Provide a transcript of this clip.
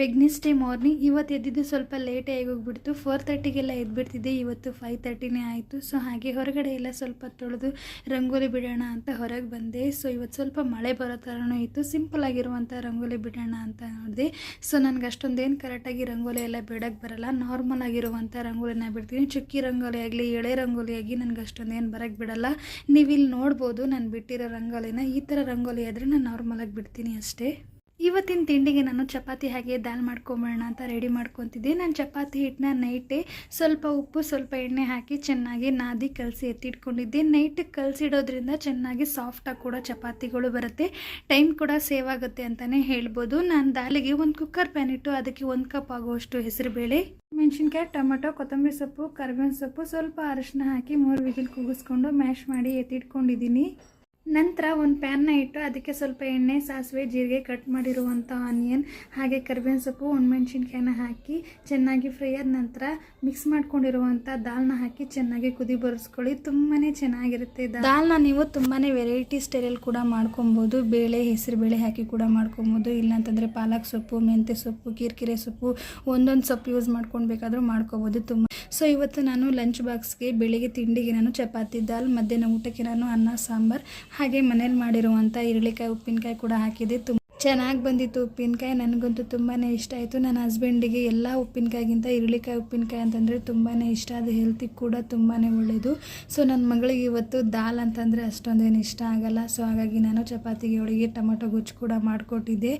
Wednesday morning ಇವತ್ತು ಎದ್ದಿದ್ದು ಸ್ವಲ್ಪ ಲೇಟೇ ಹೋಗ್ಬಿಡ್ತು ಫೋರ್ ತರ್ಟಿಗೆಲ್ಲ ಎದ್ಬಿಡ್ತಿದ್ದೆ, ಇವತ್ತು ಫೈವ್ ತರ್ಟಿನೇ ಆಯಿತು. ಸೊ ಹಾಗೆ ಹೊರಗಡೆ ಎಲ್ಲ ಸ್ವಲ್ಪ ತೊಳೆದು ರಂಗೋಲಿ ಬಿಡೋಣ ಅಂತ ಹೊರಗೆ ಬಂದೆ. ಸೊ ಇವತ್ತು ಸ್ವಲ್ಪ ಮಳೆ ಬರೋ ಥರನೂ ಇತ್ತು. ಸಿಂಪಲ್ ಆಗಿರುವಂಥ ರಂಗೋಲಿ ಬಿಡೋಣ ಅಂತ ನೋಡಿದೆ. ಸೊ ನನಗೆ ಅಷ್ಟೊಂದೇನು ಕರೆಕ್ಟಾಗಿ ರಂಗೋಲಿ ಎಲ್ಲ ಬಿಡೋಕ್ಕೆ ಬರಲ್ಲ. ನಾರ್ಮಲ್ ಆಗಿರುವಂಥ ರಂಗೋಲಿನ ಬಿಡ್ತೀನಿ. ಚುಕ್ಕಿ ರಂಗೋಲಿ ಆಗಲಿ, ಎಳೆ ರಂಗೋಲಿ ಆಗಿ ನನಗೆ ಅಷ್ಟೊಂದೇನು ಬರೋಕ್ಕೆ ಬಿಡಲ್ಲ. ನೀವು ಇಲ್ಲಿ ನೋಡ್ಬೋದು, ನಾನು ಬಿಟ್ಟಿರೋ ರಂಗೋಲಿನ. ಈ ಥರ ರಂಗೋಲಿ ಆದರೆ ನಾನು ನಾರ್ಮಲಾಗಿ ಬಿಡ್ತೀನಿ ಅಷ್ಟೇ. ಇವತ್ತಿನ ತಿಂಡಿಗೆ ನಾನು ಚಪಾತಿ ಹಾಗೆ ದಾಲ್ ಮಾಡ್ಕೊಂಬಿಡೋಣ ಅಂತ ರೆಡಿ ಮಾಡ್ಕೊತಿದ್ದೆ. ನಾನು ಚಪಾತಿ ಹಿಟ್ಟನ್ನ ನೈಟೇ ಸ್ವಲ್ಪ ಉಪ್ಪು, ಸ್ವಲ್ಪ ಎಣ್ಣೆ ಹಾಕಿ ಚೆನ್ನಾಗಿ ನಾದಿ ಕಲಸಿ ಎತ್ತಿಟ್ಕೊಂಡಿದ್ದೆ. ನೈಟ್ ಕಲಸಿಡೋದ್ರಿಂದ ಚೆನ್ನಾಗಿ ಸಾಫ್ಟಾಗಿ ಕೂಡ ಚಪಾತಿಗಳು ಬರುತ್ತೆ. ಟೈಮ್ ಕೂಡ ಸೇವ್ ಆಗುತ್ತೆ ಅಂತಲೇ ಹೇಳ್ಬೋದು. ನಾನು ದಾಲಿಗೆ ಒಂದು ಕುಕ್ಕರ್ ಪ್ಯಾನ್ ಇಟ್ಟು ಅದಕ್ಕೆ ಒಂದು ಕಪ್ ಆಗುವಷ್ಟು ಹೆಸರುಬೇಳೆ, ಮೆಣಸಿನ್ಕಾಯಿ, ಟೊಮೆಟೊ, ಕೊತ್ತಂಬರಿ ಸೊಪ್ಪು, ಕರ್ಬೇವಿನ ಸೊಪ್ಪು, ಸ್ವಲ್ಪ ಅರಶಿನ ಹಾಕಿ ಮೂರು ವಿಗಿಲ್ ಕೂಗಿಸ್ಕೊಂಡು ಮ್ಯಾಶ್ ಮಾಡಿ ಎತ್ತಿಟ್ಕೊಂಡಿದ್ದೀನಿ. ನಂತರ ಒಂದು ಪ್ಯಾನ್ನ ಇಟ್ಟು ಅದಕ್ಕೆ ಸ್ವಲ್ಪ ಎಣ್ಣೆ, ಸಾಸಿವೆ, ಜೀರಿಗೆ ಕಟ್ ಮಾಡಿರುವಂಥ ಆನಿಯನ್ ಹಾಗೆ ಕರಿಬೇವಿನ ಸೊಪ್ಪು ಒಣಮೆಣ್ಸಿನ್ಕಾಯಿನ ಹಾಕಿ ಚೆನ್ನಾಗಿ ಫ್ರೈ ಆದ ನಂತರ ಮಿಕ್ಸ್ ಮಾಡ್ಕೊಂಡಿರುವಂಥ ದಾಲ್ನ ಹಾಕಿ ಚೆನ್ನಾಗಿ ಕುದಿ ಬರೆಸ್ಕೊಳ್ಳಿ. ತುಂಬಾ ಚೆನ್ನಾಗಿರುತ್ತೆ ದಾಲ್ನ ನೀವು ತುಂಬಾ ವೆರೈಟಿ ಸ್ಟೈಲಲ್ಲಿ ಕೂಡ ಮಾಡ್ಕೊಬೋದು. ಬೇಳೆ, ಹೆಸರು ಬೇಳೆ ಹಾಕಿ ಕೂಡ ಮಾಡ್ಕೊಬೋದು. ಇಲ್ಲಾಂತಂದರೆ ಪಾಲಕ್ ಸೊಪ್ಪು, ಮೆಂತ್ಯ ಸೊಪ್ಪು, ಕಿರ್ಕಿರೆ ಸೊಪ್ಪು, ಒಂದೊಂದು ಸೊಪ್ಪು ಯೂಸ್ ಮಾಡ್ಕೊಂಡು ಬೇಕಾದರೂ ಮಾಡ್ಕೊಬೋದು. ತುಂಬ ಸೊ ಇವತ್ತು ನಾನು ಲಂಚ್ ಬಾಕ್ಸ್ಗೆ ಬೆಳಿಗ್ಗೆ ತಿಂಡಿಗೆ ನಾನು ಚಪಾತಿ ದಾಲ್, ಮಧ್ಯಾಹ್ನ ಊಟಕ್ಕೆ ನಾನು ಅನ್ನ, ಸಾಂಬಾರ್, ಹಾಗೆ ಮನೇಲಿ ಮಾಡಿರುವಂಥ ಈರುಳ್ಳಿಕಾಯಿ, ಉಪ್ಪಿನಕಾಯಿ ಕೂಡ ಹಾಕಿದೆ. ತುಂಬ ಚೆನ್ನಾಗಿ ಬಂದಿತ್ತು ಉಪ್ಪಿನಕಾಯಿ. ನನಗಂತೂ ತುಂಬಾ ಇಷ್ಟ ಆಯಿತು. ನನ್ನ ಹಸ್ಬೆಂಡಿಗೆ ಎಲ್ಲ ಉಪ್ಪಿನಕಾಯಿಗಿಂತ ಈರುಳ್ಳಿಕಾಯಿ, ಉಪ್ಪಿನಕಾಯಿ ಅಂತಂದರೆ ತುಂಬಾ ಇಷ್ಟ. ಅದು ಹೆಲ್ತಿಗೆ ಕೂಡ ತುಂಬಾ ಒಳ್ಳೆಯದು ಸೊ ನನ್ನ ಮಗಳಿಗೆ ಇವತ್ತು ದಾಲ್ ಅಂತಂದರೆ ಅಷ್ಟೊಂದೇನು ಇಷ್ಟ ಆಗಲ್ಲ. ಸೊ ಹಾಗಾಗಿ ನಾನು ಚಪಾತಿಗೆ ಅವಳಿಗೆ ಟೊಮೊಟೊ ಗೊಜ್ಜು ಕೂಡ ಮಾಡಿಕೊಟ್ಟಿದ್ದೆ.